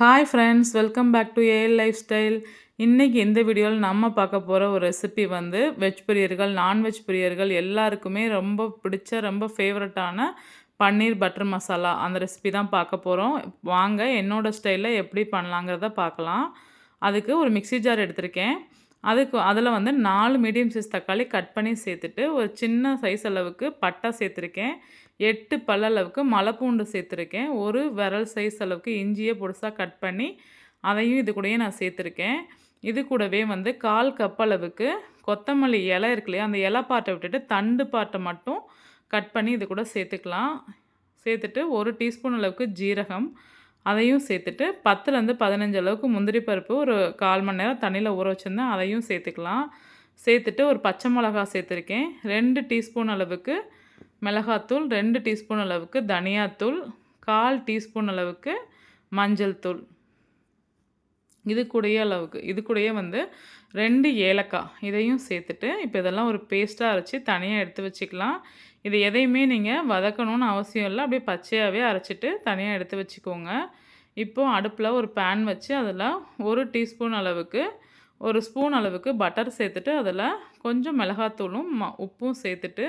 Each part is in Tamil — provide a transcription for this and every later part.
Hi friends welcome back to AL lifestyle இன்றைக்கி இந்த வீடியோவில் நம்ம பார்க்க போகிற ஒரு ரெசிபி வந்து வெஜ் பிரியர்கள் நான்வெஜ் பிரியர்கள் எல்லாருக்குமே ரொம்ப பிடிச்ச ரொம்ப ஃபேவரட்டான பன்னீர் பட்டர் மசாலா அந்த ரெசிபி தான் பார்க்க போகிறோம் வாங்க என்னோடய ஸ்டைலில் எப்படி பண்ணலாங்கிறத பார்க்கலாம். அதுக்கு ஒரு மிக்சி ஜார் எடுத்திருக்கேன். அதுக்கு அதில் வந்து நாலு மீடியம் சைஸ் தக்காளி கட் பண்ணி சேர்த்துட்டு ஒரு சின்ன சைஸ் அளவுக்கு பட்டை சேர்த்துருக்கேன். எட்டு பல்ல அளவுக்கு மலைப்பூண்டு சேர்த்துருக்கேன். ஒரு விரல் சைஸ் அளவுக்கு இஞ்சியை பொடிசாக கட் பண்ணி அதையும் இது கூடயே நான் சேர்த்துருக்கேன். இது கூடவே வந்து கால் கப் அளவுக்கு கொத்தமல்லி இலை இருக்கு இல்லையா அந்த இலை பாட்டை விட்டுட்டு தண்டு பாட்டை மட்டும் கட் பண்ணி இது கூட சேர்த்துக்கலாம். சேர்த்துட்டு ஒரு டீஸ்பூன் அளவுக்கு ஜீரகம் அதையும் சேர்த்துட்டு பத்துலேருந்து பதினஞ்சு அளவுக்கு முந்திரி பருப்பு ஒரு கால் மணி நேரம் தண்ணியில் ஊற வச்சுருந்தேன் அதையும் சேர்த்துக்கலாம். சேர்த்துட்டு ஒரு பச்சை மிளகா சேர்த்துருக்கேன். ரெண்டு டீஸ்பூன் அளவுக்கு மிளகாத்தூள் ரெண்டு டீஸ்பூன் அளவுக்கு தனியாத்தூள் கால் டீஸ்பூன் அளவுக்கு மஞ்சள் தூள். இது கூடயே அளவுக்கு இது கூடயே வந்து ரெண்டு ஏலக்காய் இதையும் சேர்த்துட்டு இப்போ இதெல்லாம் ஒரு பேஸ்ட்டாக அரைச்சி தனியாக எடுத்து வச்சுக்கலாம். இது எதையுமே நீங்கள் வதக்கணும்னு அவசியம் இல்லை. அப்படியே பச்சையாகவே அரைச்சிட்டு தனியாக எடுத்து வச்சுக்கோங்க. இப்போது அடுப்பில் ஒரு பேன் வச்சு அதில் ஒரு டீஸ்பூன் அளவுக்கு ஒரு ஸ்பூன் அளவுக்கு பட்டர் சேர்த்துட்டு அதில் கொஞ்சம் மிளகாத்தூளும் உப்பும் சேர்த்துட்டு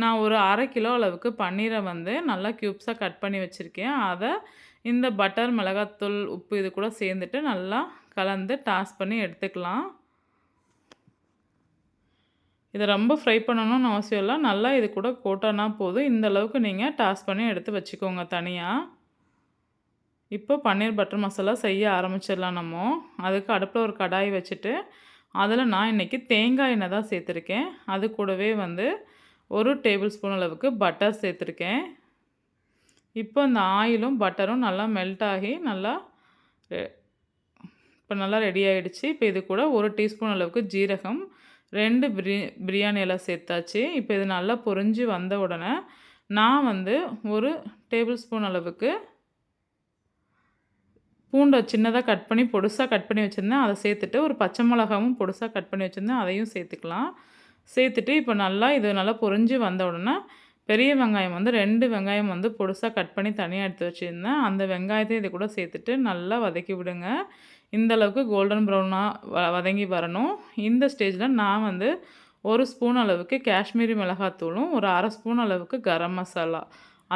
நான் ஒரு அரை கிலோ அளவுக்கு பன்னீரை வந்து நல்லா க்யூப்ஸாக கட் பண்ணி வச்சுருக்கேன். அதை இந்த பட்டர் மிளகாத்தூள் உப்பு இது கூட சேர்ந்துட்டு நல்லா கலந்து டாஸ் பண்ணி எடுத்துக்கலாம். இதை ரொம்ப ஃப்ரை பண்ணணும்னு அவசியம் இல்லை. நல்லா இது கூட கோட்டோன்னா போதும். இந்த அளவுக்கு நீங்கள் டாஸ் பண்ணி எடுத்து வச்சுக்கோங்க தனியாக இப்போ பன்னீர் பட்டர் மசாலா செய்ய ஆரம்பிச்சிடலாம் நம்ம. அதுக்கு அடுப்பில் ஒரு கடாய் வச்சுட்டு அதில் நான் இன்றைக்கி தேங்காய் எண்ணெய் தான் சேர்த்துருக்கேன். அது கூடவே வந்து ஒரு டேபிள் ஸ்பூன் அளவுக்கு பட்டர் சேர்த்துருக்கேன். இப்போ இந்த ஆயிலும் பட்டரும் நல்லா மெல்ட் ஆகி நல்லா இப்போ நல்லா ரெடி ஆகிடுச்சு இப்போ இது கூட ஒரு டீஸ்பூன் அளவுக்கு ஜீரகம் ரெண்டு பிரி பிரியாணி எல்லாம் சேர்த்தாச்சு. இப்போ இது நல்லா பொறிஞ்சு வந்த உடனே நான் வந்து ஒரு டேபிள் ஸ்பூன் அளவுக்கு பூண்டை சின்னதாக கட் பண்ணி பொடுசாக கட் பண்ணி வச்சுருந்தேன். அதை சேர்த்துட்டு ஒரு பச்சை மிளகாவும் பொடுசாக கட் பண்ணி வச்சுருந்தேன். அதையும் சேர்த்துக்கலாம். சேர்த்துட்டு இப்போ நல்லா இது நல்லா பொறிஞ்சு வந்த உடனே பெரிய வெங்காயம் வந்து ரெண்டு வெங்காயம் வந்து பொடுசாக கட் பண்ணி தனியாக எடுத்து வச்சுருந்தேன். அந்த வெங்காயத்தை இது கூட சேர்த்துட்டு நல்லா வதக்கி விடுங்க. இந்த அளவுக்கு கோல்டன் ப்ரௌனாக வதங்கி வரணும். இந்த ஸ்டேஜில் நான் வந்து ஒரு ஸ்பூன் அளவுக்கு காஷ்மீரி மிளகாத்தூளும் ஒரு அரை ஸ்பூன் அளவுக்கு கரம் மசாலா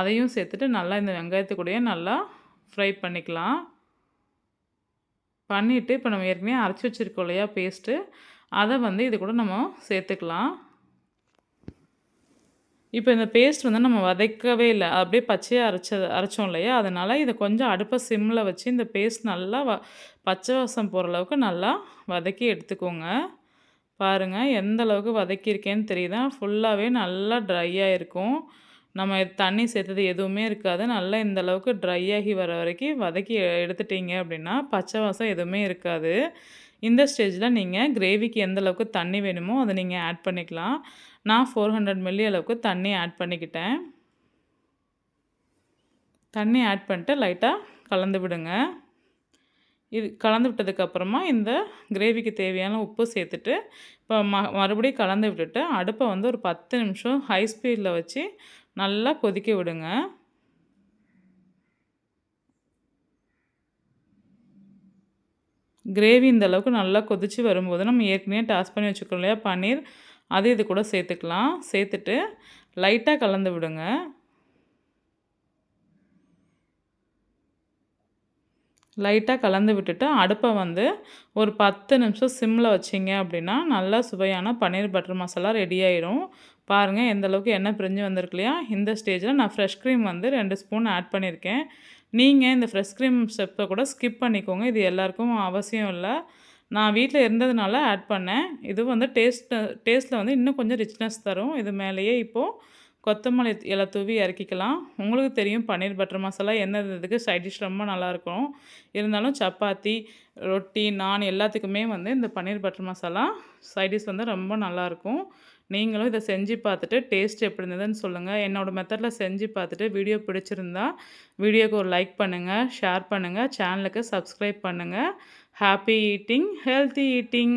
அதையும் சேர்த்துட்டு நல்லா இந்த வெங்காயத்துக்கூடையே நல்லா ஃப்ரை பண்ணிக்கலாம். பண்ணிவிட்டு இப்போ நம்ம ஏற்கனவே அரைச்சி வச்சுருக்கோம் இல்லையா பேஸ்ட்டு அதை வந்து இது கூட நம்ம சேர்த்துக்கலாம். இப்போ இந்த பேஸ்ட் வந்து நம்ம வதக்கவே இல்லை. அப்படியே பச்சையாக அரைச்ச அரைச்சோம் இல்லையா? அதனால் இதை கொஞ்சம் அடுப்பை சிம்மில் வச்சு இந்த பேஸ்ட் நல்லா வ பச்சை வாசம் போகிற அளவுக்கு நல்லா வதக்கி எடுத்துக்கோங்க. பாருங்கள் எந்த அளவுக்கு வதக்கியிருக்கேன்னு தெரியுதா? ஃபுல்லாகவே நல்லா ட்ரையாக இருக்கும் நம்ம தண்ணி சேர்த்தது எதுவுமே இருக்காது. நல்லா இந்த அளவுக்கு ட்ரை ஆகி வர வரைக்கும் வதக்கி எடுத்துட்டீங்க அப்படின்னா பச்சை வாசம் எதுவுமே இருக்காது. இந்த ஸ்டேஜில் நீங்கள் கிரேவிக்கு எந்த அளவுக்கு தண்ணி வேணுமோ அதை நீங்கள் ஆட் பண்ணிக்கலாம். நான் ஃபோர் ஹண்ட்ரட் மில்லி அளவுக்கு தண்ணி ஆட் பண்ணிக்கிட்டேன். தண்ணி ஆட் பண்ணிட்டு லைட்டாக கலந்து விடுங்க. இது கலந்து விட்டதுக்கப்புறமா இந்த கிரேவிக்கு தேவையான உப்பு சேர்த்துட்டு இப்போ ம மறுபடியும் கலந்து விட்டுட்டு அடுப்பை வந்து ஒரு பத்து நிமிஷம் ஹை ஸ்பீடில் வச்சு நல்லா கொதிக்க விடுங்க. கிரேவி இந்த அளவுக்கு நல்லா கொதித்து வரும்போது நம்ம ஏற்கனவே டாஸ் பண்ணி வச்சுக்கிறோம் இல்லையா? பன்னீர். அது இது கூட சேர்த்துக்கலாம். சேர்த்துட்டு லைட்டாக கலந்து விடுங்க. லைட்டாக கலந்து விட்டுட்டு அடுப்பை வந்து ஒரு பத்து நிமிஷம் சிம்மில் வச்சிங்க அப்படின்னா நல்லா சுவையான பன்னீர் பட்டர் மசாலா ரெடி ஆயிடும் பாருங்கள் எந்தளவுக்கு எண்ணெய் பிரிஞ்சு வந்திருக்கு இல்லையா? இந்த ஸ்டேஜில் நான் ஃப்ரெஷ் க்ரீம் வந்து ரெண்டு ஸ்பூன் ஆட் பண்ணியிருக்கேன். நீங்கள் இந்த ஃப்ரெஷ் க்ரீம் ஸ்டெப்பை கூட ஸ்கிப் பண்ணிக்கோங்க. இது எல்லாருக்கும் அவசியம் இல்லை. நான் வீட்டில் இருந்ததுனால ஆட் பண்ணேன். இது வந்து டேஸ்ட் டேஸ்ட்டில் வந்து இன்னும் கொஞ்சம் ரிச்னஸ் தரும். இது மேலேயே இப்போது கொத்தமல்லி இலை தூவி இறக்கிக்கலாம். உங்களுக்கு தெரியும் பன்னீர் பட்டர் மசாலா எந்த இதுக்கு சைட் டிஷ் ரொம்ப நல்லாயிருக்கும் இருந்தாலும் சப்பாத்தி ரொட்டி நான் எல்லாத்துக்குமே வந்து இந்த paneer butter masala side dish வந்து ரொம்ப நல்லாயிருக்கும் நீங்களும் இதை செஞ்சு பார்த்துட்டு டேஸ்ட் எப்படி இருந்ததுன்னு சொல்லுங்கள் என்னோடய மெத்தடில் செஞ்சு பார்த்துட்டு வீடியோ பிடிச்சிருந்தா வீடியோக்கு ஒரு லைக் பண்ணுங்கள் ஷேர் பண்ணுங்கள் சேனலுக்கு சப்ஸ்கிரைப் பண்ணுங்கள் ஹாப்பி ஈட்டிங் ஹெல்த்தி ஈட்டிங்